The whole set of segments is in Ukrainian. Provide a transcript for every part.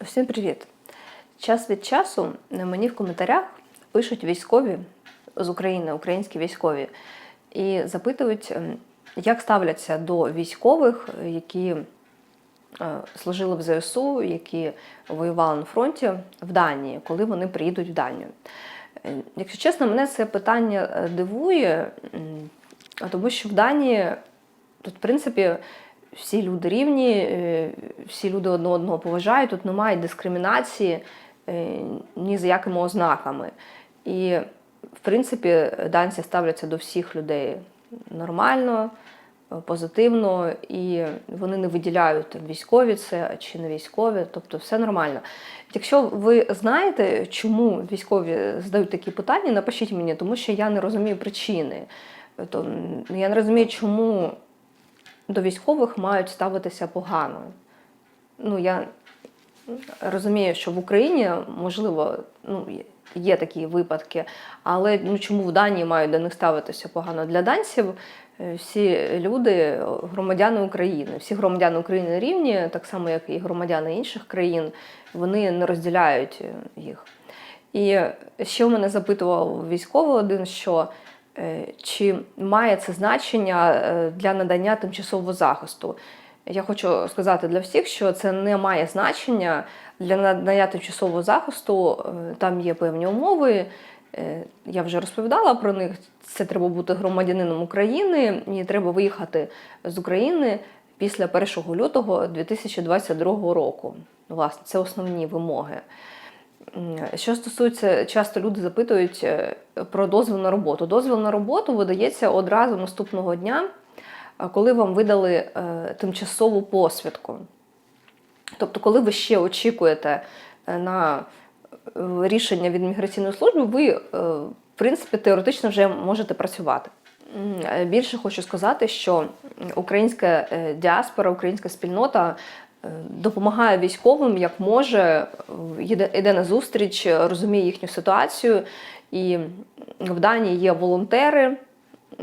Всім привіт! Час від часу мені в коментарях пишуть військові з України, українські військові, і запитують, ем, як ставляться до військових, які е, служили в ЗСУ, які воювали на фронті в Данії, коли вони приїдуть в Данію. Е, Якщо чесно, мене це питання е, дивує, тому що в Данії тут, в принципі, всі люди рівні, е, всі люди одне одного поважають, тут немає дискримінації е, ні за якими ознаками. І, в принципі, данці ставляться до всіх людей нормально, позитивно, і вони не виділяють військові це чи не військові, тобто все нормально. Якщо ви знаєте, чому військові задають такі питання, напишіть мені, тому що я не розумію причини. То, я не розумію, чому до військових мають ставитися погано. Ну, я розумію, що в Україні, можливо, ну, є- такі випадки, але ну, чому в Данії мають до них ставитися погано? Для данців е, всі люди громадяни України, всі громадяни України рівні, так само, як і громадяни інших країн, вони не розділяють їх. І ще в мене запитував військовий один, що чи має це значення е, для надання тимчасового захисту. Я хочу сказати для всіх, що це не має значення для надання тимчасового захисту. е, Там є певні умови. е, Я вже розповідала про них. Це треба бути громадянином України і треба виїхати з України після 1 лютого 2022 року. Власне, це основні вимоги. Що стосується, часто люди запитують е, про дозвіл на роботу. Дозвіл на роботу видається одразу наступного дня, е, коли вам видали е, тимчасову посвідку. Тобто, коли ви ще очікуєте на рішення від міграційної служби, ви, в принципі, теоретично вже можете працювати. Більше хочу сказати, що українська діаспора, українська спільнота допомагає військовим як може, е, йде, на зустріч, е, розуміє їхню ситуацію. І в Данії є волонтери,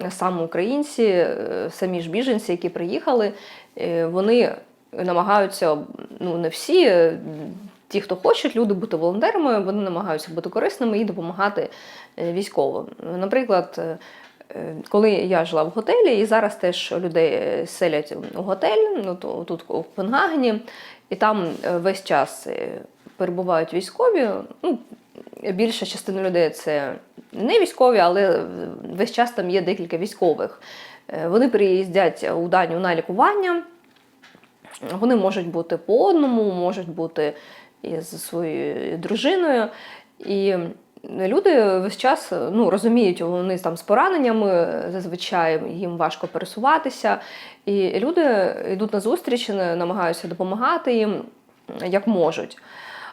саме українці, е, самі ж біженці, які приїхали, е, вони намагаються, ну не всі, е, ті, хто хочуть, люди бути волонтерами, вони намагаються бути корисними і допомагати е, військовим. Наприклад, е, е, коли я жила в готелі, і зараз теж людей е, селять у готель, ну то тут у Копенгагені, і там е, весь час е, перебувають військові. Ну, більша частина людей це не військові, але весь час там є декілька військових. Е, Вони приїздять у Данію на лікування. Вони можуть бути по одному, можуть бути із своєю дружиною. І люди весь час ну, розуміють, вони там з пораненнями, зазвичай їм важко пересуватися. І люди йдуть на зустріч, намагаються допомагати їм як можуть.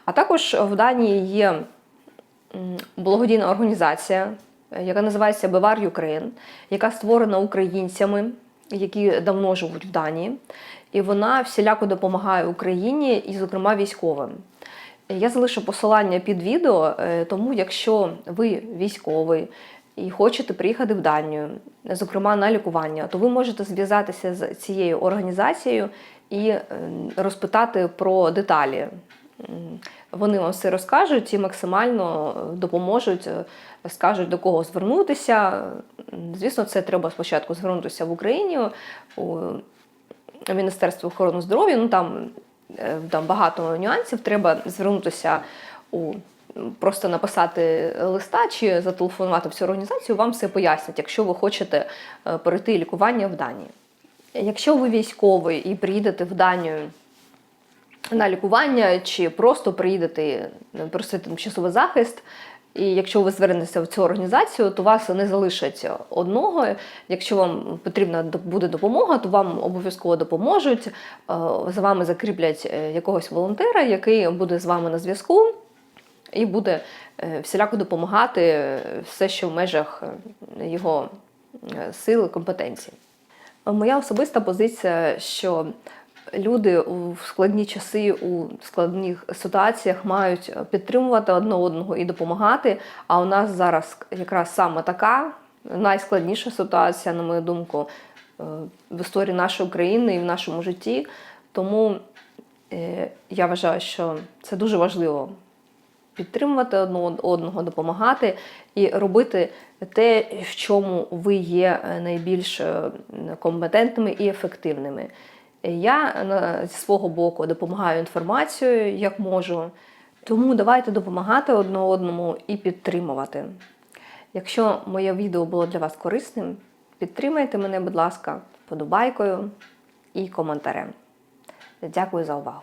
А також в Данії є благодійна організація, яка називається Бевар Юкрейн, яка створена українцями, які давно живуть в Данії. І вона всіляко допомагає Україні і, зокрема, військовим. Я залишу посилання під відео, е, тому якщо ви військовий і хочете приїхати в Данію, зокрема на лікування, то ви можете зв'язатися з цією організацією і е, розпитати про деталі. Вони вам все розкажуть і максимально допоможуть, е, скажуть до кого звернутися. Звісно, це треба спочатку звернутися в Україні у Міністерство охорони здоров'я. Ну там, там багато нюансів. Треба звернутися у просто написати листа чи зателефонувати в цю організацію, вам все пояснять, якщо ви хочете е, перейти лікування в Данії. Якщо ви військовий і приїдете в Данію на лікування, чи просто приїдете е, просити тимчасовий захист. І якщо ви звернетеся в цю організацію, то вас не залишать одного. Якщо вам потрібна буде допомога, то вам обов'язково допоможуть. Е, За вами закріплять е, якогось волонтера, який буде з вами на зв'язку і буде е, всіляко допомагати все, що в межах його сил і компетенцій. Моя особиста позиція, що люди у складні часи, у складних ситуаціях мають підтримувати одне одного і допомагати. А у нас зараз якраз саме така найскладніша ситуація, на мою думку, е, в історії нашої країни і в нашому житті. Тому Е, Я вважаю, що це дуже важливо підтримувати одного, допомагати і робити те, в чому ви є е, найбільш е, компетентними і ефективними. Я зі свого боку допомагаю інформацією, як можу. Тому давайте допомагати одне одному і підтримувати. Якщо моє відео було для вас корисним, підтримайте мене, будь ласка, подобайкою і коментарем. Дякую за увагу!